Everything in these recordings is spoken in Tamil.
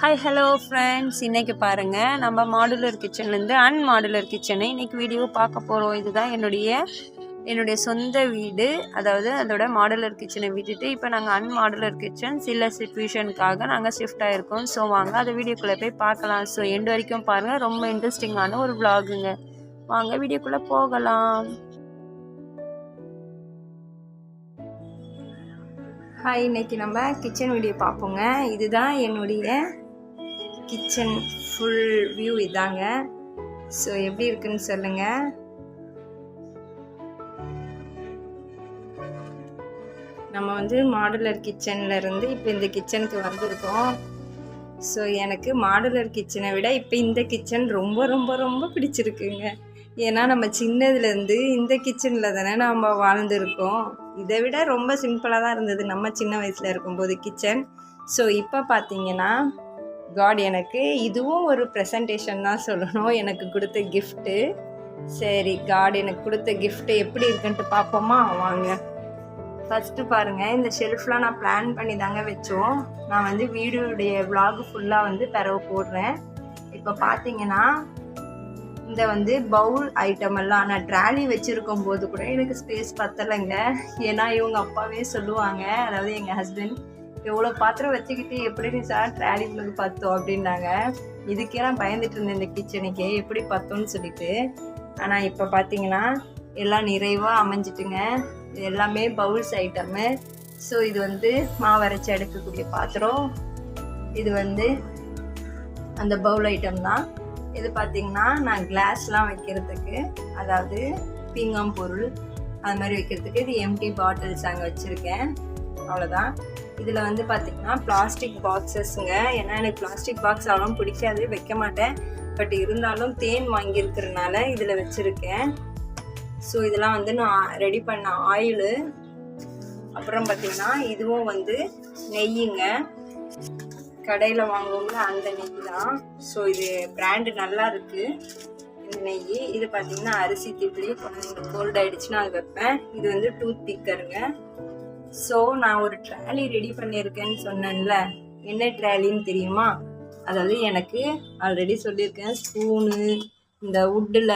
ஹாய் ஹலோ ஃப்ரெண்ட்ஸ் இன்றைக்கி பாருங்கள் நம்ம மாடுலர் கிச்சன்லேருந்து அன் மாடுலர் கிச்சனை இன்றைக்கி வீடியோ பார்க்க போகிறோம் இதுதான் என்னுடைய என்னுடைய சொந்த வீடு. அதாவது அதோட மாடுலர் கிச்சனை விட்டுட்டு இப்போ நாங்கள் அன் மாடுலர் கிச்சன் சில சுச்சுவேஷனுக்காக நாங்கள் ஷிஃப்ட் ஆகிருக்கோம் ஸோ வாங்க அதை வீடியோக்குள்ளே போய் பார்க்கலாம். ஸோ எண்டு வரைக்கும் பாருங்கள் ரொம்ப இன்ட்ரெஸ்டிங்கான ஒரு vlogங்க வாங்க வீடியோக்குள்ளே போகலாம். ஹாய் இன்னைக்கு நம்ம கிச்சன் வீடியோ பார்ப்போங்க. இதுதான் என்னுடைய கிச்சன் ஃபுல் வியூ இதாங்க. ஸோ எப்படி இருக்குன்னு சொல்லுங்க. நம்ம வந்து மாடுலர் கிச்சனில் இருந்து இப்போ இந்த கிச்சனுக்கு வந்திருக்கோம். ஸோ எனக்கு மாடுலர் கிச்சனை விட இப்போ இந்த கிச்சன் ரொம்ப ரொம்ப ரொம்ப பிடிச்சிருக்குங்க. ஏன்னா நம்ம சின்னதுலேருந்து இந்த கிச்சனில் தானே நம்ம வாழ்ந்துருக்கோம். இதை விட ரொம்ப சிம்பிளாக தான் இருந்தது. நம்ம சின்ன வயசில் இருக்கும்போது கிச்சன் ஸோ இப்போ பார்த்தீங்கன்னா காட் எனக்கு இதுவும் ஒரு ப்ரெசன்டேஷன் தான் சொல்லணும். எனக்கு கொடுத்த கிஃப்ட்டு சரி காட் எனக்கு கொடுத்த கிஃப்ட்டு எப்படி இருக்குன்ட்டு பார்ப்போமா? வாங்க. ஃபஸ்ட்டு பாருங்கள் இந்த ஷெல்ஃப்லாம் நான் பிளான் பண்ணி தாங்க வச்சோம். நான் வந்து வீடியோடைய விலாகு ஃபுல்லாக வந்து பிறவு போடுறேன். இப்போ பார்த்தீங்கன்னா இந்த வந்து பவுல் ஐட்டம் எல்லாம் நான் ட்ராலி வச்சுருக்கும் போது கூட எனக்கு ஸ்பேஸ் பத்தலைங்க. ஏன்னா இவங்க அப்பாவே சொல்லுவாங்க அதாவது எங்கள் ஹஸ்பண்ட் எவ்வளோ பாத்திரம் வச்சுக்கிட்டு எப்படி நீ சார் ட்ராலி உங்களுக்கு பத்தோம் அப்படின்னாங்க. இதுக்கே நான் பயந்துட்டு இருந்தேன் இந்த கிச்சனுக்கு எப்படி பத்தோன்னு சொல்லிட்டு. ஆனால் இப்போ பார்த்தீங்கன்னா எல்லாம் நிறைவாக அமைஞ்சிட்டுங்க. இது எல்லாமே பவுல்ஸ் ஐட்டமு ஸோ இது வந்து மாவரைச்சி எடுக்கக்கூடிய பாத்திரம். இது வந்து அந்த பவுல் ஐட்டம் தான். இது பார்த்தீங்கன்னா நான் கிளாஸ்லாம் வைக்கிறதுக்கு அதாவது பீங்காம் பொருள் அது மாதிரி வைக்கிறதுக்கு இது எம்டி பாட்டில்ஸ் அங்கே வச்சுருக்கேன். அவ்வளோதான் இதில் வந்து பார்த்திங்கன்னா பிளாஸ்டிக் பாக்ஸஸ்ங்க ஏன்னா எனக்கு பிளாஸ்டிக் பாக்ஸ் அவ்வளோ பிடிக்காது வைக்க மாட்டேன். பட் இருந்தாலும் தேன் வாங்கியிருக்கிறனால இதில் வச்சுருக்கேன். ஸோ இதெல்லாம் வந்து நான் ரெடி பண்ண ஆயிலு அப்புறம் பார்த்திங்கன்னா இதுவும் வந்து நெய்யுங்க. கடையில் வாங்குவோம்ல அந்த நெய் தான். ஸோ இது பிராண்டு நல்லா இருக்குது இந்த நெய். இது பார்த்தீங்கன்னா அரிசி திப்பிலி குழந்தைங்களுக்கு கோல்ட் ஆகிடுச்சுன்னா அது வைப்பேன். இது வந்து டூத் பிக்கருங்க ஸோ நான் ஒரு ட்ராலி ரெடி பண்ணியிருக்கேன்னு சொன்னேன்ல. என்ன ட்ராலின்னு தெரியுமா? அதாவது எனக்கு ஆல்ரெடி சொல்லியிருக்கேன். ஸ்பூனு இந்த வுட்டில்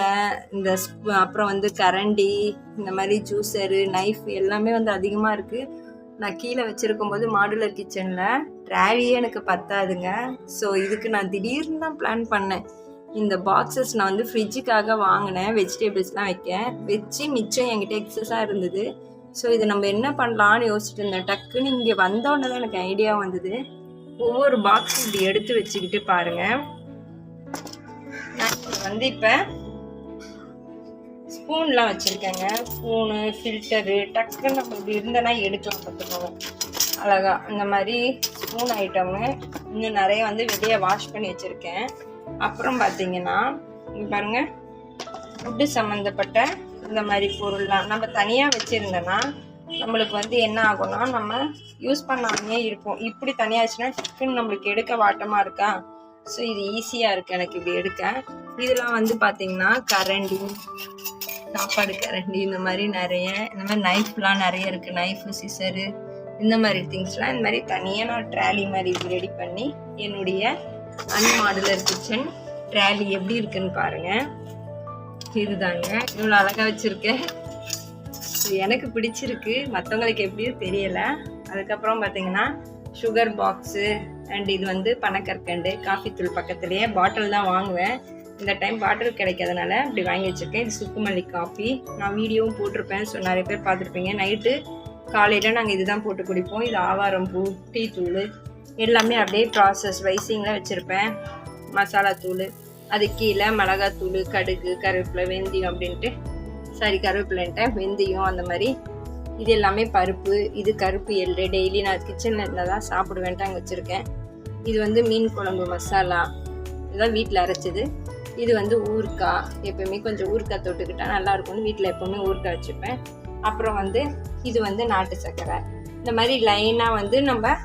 இந்த அப்புறம் வந்து கரண்டி இந்த மாதிரி ஜூஸரு நைஃப் எல்லாமே வந்து அதிகமாக இருக்குது நான் கீழே வச்சுருக்கும் போது மாடுலர் கிச்சனில் ட்ராலியே எனக்கு பத்தாதுங்க. ஸோ இதுக்கு நான் திடீர்னு தான் பிளான் பண்ணேன். இந்த பாக்ஸஸ் நான் வந்து ஃப்ரிட்ஜுக்காக வாங்கினேன். வெஜிடபிள்ஸ்லாம் வைக்க வச்சு மிச்சம் என்கிட்ட எக்ஸஸாக இருந்தது. ஸோ இது நம்ம என்ன பண்ணலான்னு யோசிச்சுட்டு இருந்தேன். டக்குன்னு இங்கே வந்தோடனே தான் எனக்கு ஐடியா வந்தது. ஒவ்வொரு பாக்ஸ் இப்படி எடுத்து வச்சுக்கிட்டு பாருங்கள் நான் வந்து இப்போ ஸ்பூன்லாம் வச்சுருக்கேங்க. ஸ்பூனு ஃபில்டரு டக்குன்னு நம்ம இப்படி இருந்தனா எடுக்கலாம் பார்த்துக்கோங்க. அழகா. இந்த மாதிரி ஸ்பூன் ஐட்டமு இன்னும் நிறைய வந்து வெளியே வாஷ் பண்ணி வச்சுருக்கேன். அப்புறம் பார்த்தீங்கன்னா இங்கே பாருங்கள் ஃபுட்டு சம்மந்தப்பட்ட இந்த மாதிரி பொருள்லாம் நம்ம தனியாக வச்சுருந்தோன்னா நம்மளுக்கு வந்து என்ன ஆகும்னா நம்ம யூஸ் பண்ணாமே இருப்போம். இப்படி தனியாக வச்சுன்னா நம்மளுக்கு எடுக்க வாட்டமாக இருக்கா? ஸோ இது ஈஸியாக இருக்குது எனக்கு இப்படி எடுக்க. இதெல்லாம் வந்து பார்த்தீங்கன்னா கரண்டி சாப்பாடு கரண்டி இந்த மாதிரி நிறைய இந்த மாதிரி நைஃப்லாம் நிறைய இருக்குது நைஃபு சிசரு இந்த மாதிரி திங்ஸ்லாம் இந்த மாதிரி தனியாக நான் ட்ராலி மாதிரி இப்படி ரெடி பண்ணி என்னுடைய அன்மாடுலர் கிச்சன் ட்ராலி எப்படி இருக்குன்னு பாருங்கள் இதுதாங்க இவ்வளோ அழகாக வச்சுருக்கேன். இது எனக்கு பிடிச்சிருக்கு. மற்றவங்களுக்கு எப்படியோ தெரியலை. அதுக்கப்புறம் பார்த்தீங்கன்னா சுகர் பாக்ஸு அண்ட் இது வந்து பனக்கற்கண்டு காஃபி தூள் பக்கத்துலேயே பாட்டில் தான் வாங்குவேன். இந்த டைம் பாட்டில் கிடைக்காதனால இப்படி வாங்கி வச்சுருக்கேன். இது சுக்குமல்லி காஃபி நான் வீடியோவும் போட்டிருப்பேன். ஸோ நிறைய பேர் பார்த்துருப்பீங்க. நைட்டு காலையில் நாங்கள் இதுதான் போட்டு குடிப்போம். இது ஆவாரம் பூ டீ தூள் எல்லாமே அப்படியே ப்ராசஸ் வைசிங்கில் வச்சுருப்பேன். மசாலா தூள். அது கீழே மிளகாத்தூள் கடுகு கருவேப்பிலை வெந்தயம் அப்படின்ட்டு சாரி கருவேப்பிலைன்ட்டு வெந்தயம் அந்த மாதிரி. இது எல்லாமே பருப்பு இது கருப்பு எள்ளு. டெய்லி நான் கிச்சனில் இருந்தால் தான் சாப்பிடுவேன்ட்டு அங்கே வச்சுருக்கேன். இது வந்து மீன் குழம்பு மசாலா. இதெல்லாம் வீட்டில் அரைச்சது. இது வந்து ஊறுக்காய் எப்பவுமே கொஞ்சம் ஊறுக்காய் தொட்டுக்கிட்டா நல்லாயிருக்கும்னு வீட்டில் எப்போவுமே ஊறுக்காய் வச்சுப்பேன். அப்புறம் வந்து இது வந்து நாட்டு சர்க்கரை. இந்த மாதிரி லைனாக வந்து நம்ம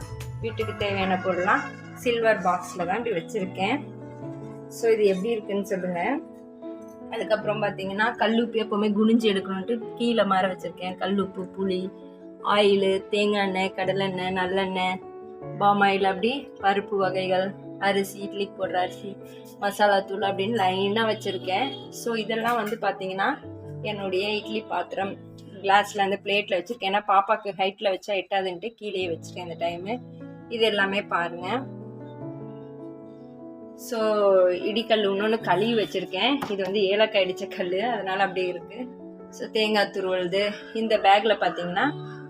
வீட்டுக்கு தேவையான பொருள்லாம் சில்வர் பாக்ஸில் தான் இப்படி வச்சுருக்கேன். ஸோ இது எப்படி இருக்குன்னு சொல்லுங்கள் அதுக்கப்புறம் பார்த்தீங்கன்னா கல்லுப்பு எப்போவுமே குனிஞ்சு எடுக்கணுன்ட்டு கீழே மாற வச்சுருக்கேன். கல்லுப்பு புளி ஆயிலு தேங்காய் எண்ணெய் கடலெண்ணெய் நல்லெண்ணெய் பாம் ஆயில் அப்படி பருப்பு வகைகள் அரிசி இட்லிக்கு போடுற அரிசி மசாலா தூள் அப்படின்னு லைனாக வச்சுருக்கேன். ஸோ இதெல்லாம் வந்து பார்த்தீங்கன்னா என்னுடைய இட்லி பாத்திரம். கிளாஸில் அந்த பிளேட்டில் வச்சுருக்கேன். ஏன்னா பாப்பாக்கு ஹைட்டில் வச்சா எட்டாதுன்ட்டு கீழே வச்சுருக்கேன் இந்த டைமு இது எல்லாமே பாருங்கள் ஸோ இடிக்கல் இன்னொன்று கழுவி வச்சுருக்கேன். இது வந்து ஏலக்காய் அடித்த கல் அதனால் அப்படியே இருக்குது ஸோ தேங்காய் துருவல்து இந்த பேக்கில் பார்த்தீங்கன்னா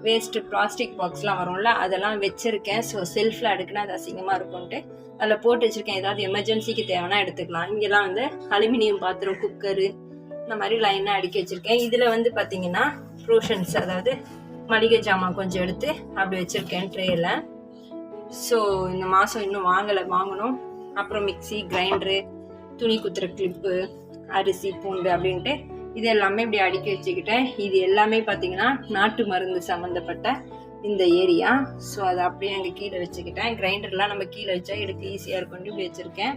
வேஸ்ட்டு பிளாஸ்டிக் பாக்ஸ்லாம் வரும்ல அதெல்லாம் வச்சுருக்கேன். ஸோ செல்ஃபில் அடுக்குனா அது அசிங்கமாக இருக்கும்ன்ட்டு அதில் போட்டு வச்சுருக்கேன். ஏதாவது எமர்ஜென்சிக்கு தேவைன்னா எடுத்துக்கலாம். இங்கெல்லாம் வந்து அலுமினியம் பாத்திரம் குக்கரு இந்த மாதிரி லைனாக அடுக்கி வச்சுருக்கேன். இதில் வந்து பார்த்தீங்கன்னா ப்ரூஷன்ஸ் அதாவது மளிகை ஜாமான் கொஞ்சம் எடுத்து அப்படி வச்சுருக்கேன் ட்ரேயில் ஸோ இந்த மாதம் இன்னும் வாங்கலை வாங்கணும். அப்புறம் மிக்சி கிரைண்டரு துணி குத்துற கிளிப்பு அரிசி பூண்டு அப்படின்ட்டு இது எல்லாமே இப்படி அடுக்கி வச்சுக்கிட்டேன். இது எல்லாமே பார்த்தீங்கன்னா நாட்டு மருந்து சம்மந்தப்பட்ட இந்த ஏரியா. ஸோ அதை அப்படியே அங்கே கீழே வச்சுக்கிட்டேன். கிரைண்டர்லாம் நம்ம கீழே வச்சா எடுக்க ஈஸியாக இருக்கும்னு இப்படி வச்சுருக்கேன்.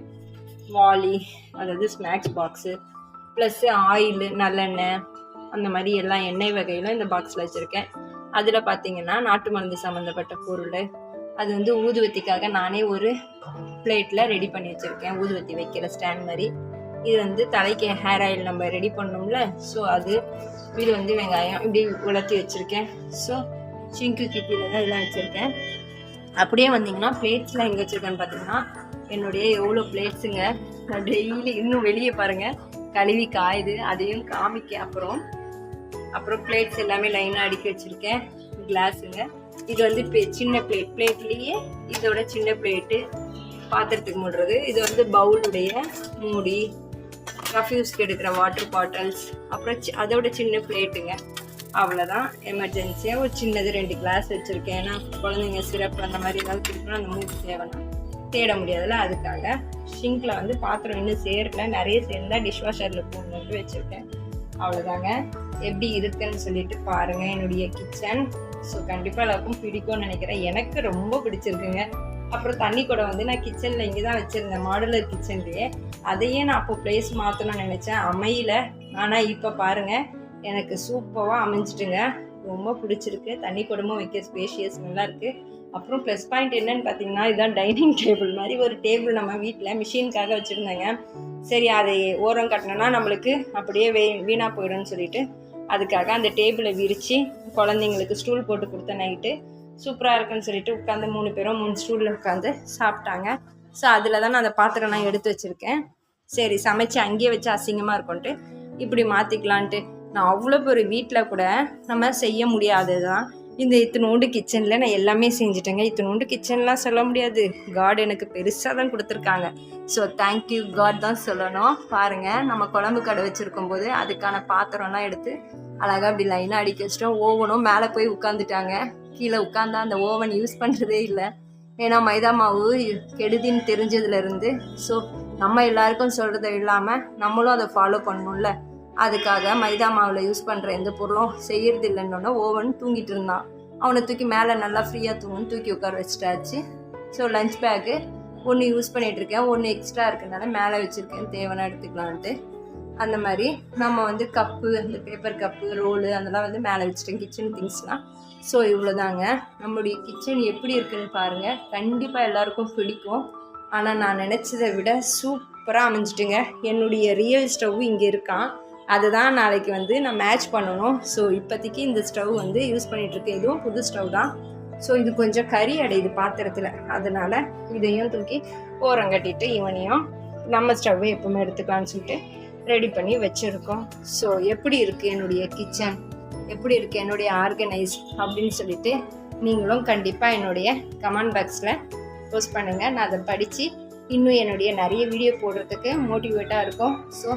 வாலி அதாவது ஸ்நாக்ஸ் பாக்ஸு ப்ளஸ்ஸு ஆயில் நல்லெண்ணெய் அந்த மாதிரி எல்லா எண்ணெய் வகையிலும் இந்த பாக்ஸில் வச்சுருக்கேன். அதில் பார்த்தீங்கன்னா நாட்டு மருந்து சம்மந்தப்பட்ட பொருள் அது வந்து ஊதுவத்திக்காக நானே ஒரு பிளேட்டில் ரெடி பண்ணி வச்சுருக்கேன். ஊதுவத்தி வைக்கிற ஸ்டாண்ட் மாதிரி. இது வந்து தலைக்கு ஹேர் ஆயில் நம்ம ரெடி பண்ணோம்ல. ஸோ அது இது வந்து வெங்காயம் இப்படி உலர்த்தி வச்சுருக்கேன். ஸோ சிங்கு கிப்பியில் தான் இதெல்லாம் வச்சுருக்கேன். அப்படியே வந்தீங்கன்னா பிளேட்ஸ்லாம் எங்கே வச்சுருக்கேன்னு பார்த்தீங்கன்னா என்னுடைய எவ்வளோ பிளேட்ஸுங்க நான் டெய்லி இன்னும் வெளியே பாருங்கள் கழுவி காயுது அதையும் காமிக்க. அப்புறம் அப்புறம் பிளேட்ஸ் எல்லாமே லைனாக அடுக்கி வச்சுருக்கேன். கிளாஸுங்க இது வந்து சின்ன பிளேட் பிளேட்லேயே இதோட சின்ன பிளேட்டு பாத்திரத்துக்கு மூடுறது. இது வந்து பவுலுடைய மூடி ரஃப்யூஸ்க்கு எடுக்கிற வாட்டர் பாட்டில்ஸ் அப்புறம் சி- அதோட சின்ன பிளேட்டுங்க அவ்வளோதான் எமர்ஜென்சியாக ஒரு சின்னது ரெண்டு கிளாஸ் வச்சுருக்கேன். ஏன்னா குழந்தைங்க சிரப் அந்த மாதிரி ஏதாவது கொடுக்கணும் அந்த மூடி தேவைன்னா. தேட முடியாதுல்ல அதுக்காக. ஷிங்கில் வந்து பாத்திரம் இன்னும் சேரல. நிறைய சேர்ந்தால் டிஷ் வாஷரில் போடணுன்ட்டு வச்சுருக்கேன். அவ்வளோதாங்க எப்படி இருக்குன்னு சொல்லிட்டு பாருங்கள் என்னுடைய கிச்சன் ஸோ கண்டிப்பாக எல்லாருக்கும் பிடிக்கும்னு நினைக்கிறேன். எனக்கு ரொம்ப பிடிச்சிருக்குங்க. அப்புறம் தண்ணி கூட வந்து நான் கிச்சனில் இங்கே தான் வச்சுருந்தேன். மாடுலர் கிச்சன்லேயே. அதையே நான் அப்போ ப்ளேஸ் மாற்றணும்னு நினச்சேன். அமையல. ஆனால் இப்போ பாருங்கள் எனக்கு சூப்பராக அமைஞ்சிட்டுங்க. ரொம்ப பிடிச்சிருக்கு. தண்ணி குடமும் வைக்க ஸ்பேஷியஸ் நல்லா இருக்குது அப்புறம் ப்ளஸ் பாயிண்ட் என்னன்னு பார்த்தீங்கன்னா இதுதான் டைனிங் டேபிள் மாதிரி ஒரு டேபிள் நம்ம வீட்டில் மிஷினுக்காக வச்சுருந்தேங்க. சரி அதை ஓரம் கட்டினோன்னா நம்மளுக்கு அப்படியே வே வீணாக போயிடும்னு சொல்லிட்டு அதுக்காக அந்த டேபிளை விரித்து குழந்தைங்களுக்கு ஸ்டூல் போட்டு கொடுத்த நைட்டு சூப்பராக இருக்குன்னு சொல்லிட்டு உட்காந்து மூணு பேரும் மூணு ஸ்டூலில் உட்காந்து சாப்பிட்டாங்க. ஸோ அதில் தான் நான் அந்த பாத்திரம்லாம் எடுத்து வச்சுருக்கேன். சரி சமைச்சு அங்கேயே வச்சு அசிங்கமாக இருக்கும்ன்ட்டு இப்படி மாற்றிக்கலான்ட்டு நான் அவ்வளோ பெரிய வீட்டில் கூட நம்ம செய்ய முடியாதது தான் இந்த இத்தினோண்டு கிச்சனில் நான் எல்லாமே செஞ்சுட்டேங்க. இத்தினோண்டு கிச்சன்லாம் சொல்ல முடியாது. காட் எனக்கு பெருசாக தான் கொடுத்துருக்காங்க. ஸோ தேங்க்யூ காட் தான் சொல்லணும். பாருங்கள் நம்ம குழம்பு கடை வச்சுருக்கும் போது அதுக்கான பாத்திரம்லாம் எடுத்து அழகாக அப்படி லைனாக அடிக்க வச்சிட்டோம். ஓவனும் மேலே போய் உட்காந்துட்டாங்க கீழே உட்காந்தா அந்த ஓவன் யூஸ் பண்ணுறதே இல்லை. ஏன்னா மைதா மாவு கெடுதின்னு தெரிஞ்சதுலேருந்து ஸோ நம்ம எல்லாருக்கும் சொல்கிறத இல்லாமல் நம்மளும் அதை ஃபாலோ பண்ணணும்ல. அதுக்காக மைதா மாவில் யூஸ் பண்ணுற எந்த பொருளும் செய்கிறது இல்லைன்னொன்னே ஓவன் தூங்கிட்டு இருந்தான். அவனை தூக்கி மேலே நல்லா ஃப்ரீயாக தூங்குன்னு தூக்கி உட்கார வச்சுட்டாச்சு. ஸோ லஞ்ச் பேக்கு ஒன்று யூஸ் பண்ணிகிட்டு இருக்கேன். ஒன்று எக்ஸ்ட்ரா இருக்கிறதுனால மேலே வச்சுருக்கேன். தேவைன்னா எடுத்துக்கலான்ட்டு. அந்த மாதிரி நம்ம வந்து கப்பு அந்த பேப்பர் கப்பு ரோலு அதெல்லாம் வந்து மேலே வச்சுட்டேன். கிச்சன் திங்ஸ்லாம் ஸோ இவ்வளோதாங்க நம்மளுடைய கிச்சன் எப்படி இருக்குதுன்னு பாருங்கள் கண்டிப்பாக எல்லாருக்கும் பிடிக்கும். ஆனால் நான் நினச்சதை விட சூப்பராக அமைஞ்சிட்டுங்க. என்னுடைய ரியல் ஸ்டவ் இங்கே இருக்கான். அதுதான் நாளைக்கு வந்து நான் மேட்ச் பண்ணணும். ஸோ இப்போதைக்கு இந்த ஸ்டவ் வந்து யூஸ் பண்ணிகிட்ருக்கேன் இதுவும் புது ஸ்டவ் தான். ஸோ இது கொஞ்சம் கறி அடையுது பாத்திரத்தில். அதனால் இதையும் தூக்கி ஓரம் கட்டிட்டு இவனையும் நம்ம ஸ்டவ்வை எப்பவுமே எடுத்துக்கலாம்னு சொல்லிட்டு ரெடி பண்ணி வச்சுருக்கோம். ஸோ எப்படி இருக்குது என்னுடைய கிச்சன் எப்படி இருக்குது என்னுடைய ஆர்கனைஸ் அப்படின்னு சொல்லிட்டு நீங்களும் கண்டிப்பாக என்னுடைய கமெண்ட் பாக்ஸில் போஸ்ட் பண்ணுங்கள் நான் அதை படித்து இன்னும் என்னுடைய நிறைய வீடியோ போடுறதுக்கு மோட்டிவேட்டாக இருக்கும். ஸோ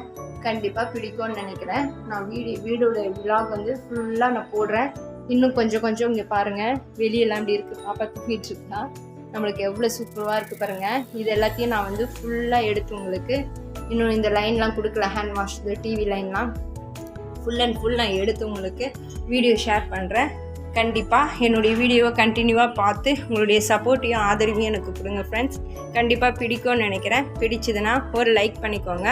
கண்டிப்பாக பிடிக்கும்னு நினைக்கிறேன். நான் வீடியோ வீடோட விலாக் வந்து ஃபுல்லாக நான் போடுறேன். இன்னும் கொஞ்சம் கொஞ்சம் இங்கே பாருங்கள் வெளியெல்லாம் இப்படி இருக்குது பாப்பா தூங்கிட்டு இருக்கா நம்மளுக்கு எவ்வளோ சூப்பராக இருக்குது பாருங்கள் இது எல்லாத்தையும் நான் வந்து ஃபுல்லாக எடுத்து உங்களுக்கு இன்னும் இந்த லைன்லாம் கொடுக்கல ஹேண்ட் வாஷ் டிவி லைன்லாம் ஃபுல் அண்ட் ஃபுல் நான் எடுத்து உங்களுக்கு வீடியோ ஷேர் பண்ணுறேன் கண்டிப்பாக என்னுடைய வீடியோவை கண்டினியூவாக பார்த்து உங்களுடைய சப்போர்ட்டையும் ஆதரவையும் எனக்கு கொடுங்க ஃப்ரெண்ட்ஸ் கண்டிப்பாக பிடிக்கும்னு நினைக்கிறேன். பிடிச்சதுன்னா ஒரு லைக் பண்ணிக்கோங்க.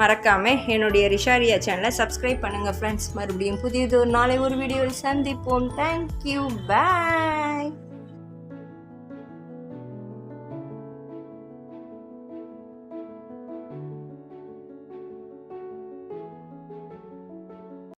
மறக்காமல் என்னுடைய ரிஷாரியா சேனலை சப்ஸ்கிரைப் பண்ணுங்கள் ஃப்ரெண்ட்ஸ் மறுபடியும் புதியது ஒரு நாளை ஒரு வீடியோவில் சந்திப்போம். Thank you bye